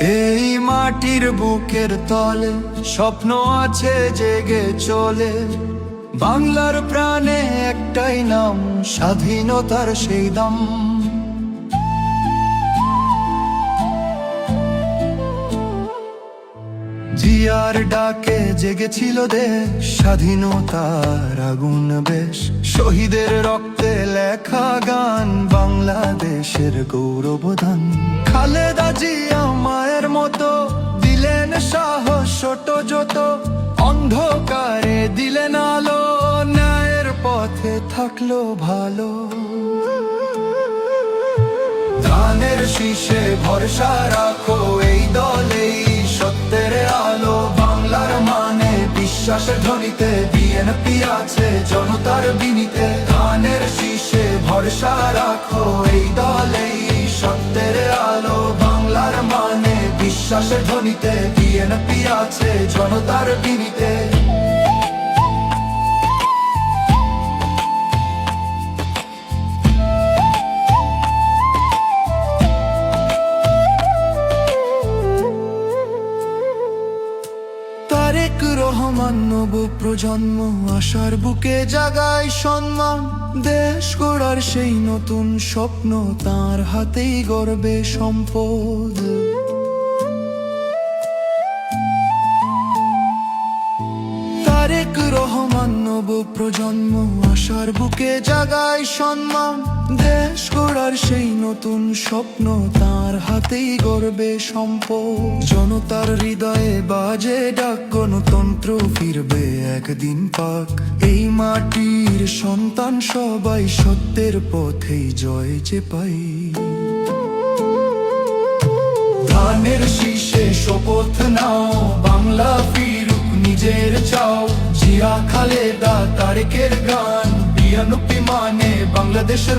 এই মাটির বুকের তলে স্বপ্ন আছে জেগে চলে। বাংলার প্রাণে একটাই নাম, স্বাধীনতার সেই দাম। জিয়ার ডাকে জেগেছিল দেশ, স্বাধীনতার আগুন বেশ। শহীদের রক্তে লেখা গান, বাংলাদেশের গৌরবধান খালেদা জিয়া মায়ের মতো দিলেন সাহস, ছোট যত অন্ধকারে দিলেন আলো, ন্যায়ের পথে থাকল ভালো। ধানের শীষে ভরসা রাখো, এই দলেই সত্যের আলো। বাংলার মানে বিশ্বাসের ধ্বনিতে, বিএনপি আছে জনতার বিনিতে। ধানের শীষে ভরসা রাখো, এই দলেই বিশ্বাসের ধ্বনিতে বিএনপি আছে? জনতার বিনীতে। তারেক রহমান নব প্রজন্ম, আশার বুকে জাগায় সম্মান। দেশ গড়ার সেই নতুন স্বপ্ন, তার হাতেই গর্বে সম্পদ। নব প্রজন্ম, আশার বুকে জাগায় সম্মান। দেশ গড়ার সেই নতুন স্বপ্ন তার হাতেই গর্বে সম্পদ। জনতার হৃদয়ে বাজে ডাক, গণতন্ত্র ফিরবে একদিন পাক। এই মাটির সন্তান সবাই সত্যের পথেই জয় যে পাই। ধানের শীষে শপথ নাও জিয়া খালেদা তারেকের গান বিয়ানুপি মানে বাংলাদেশের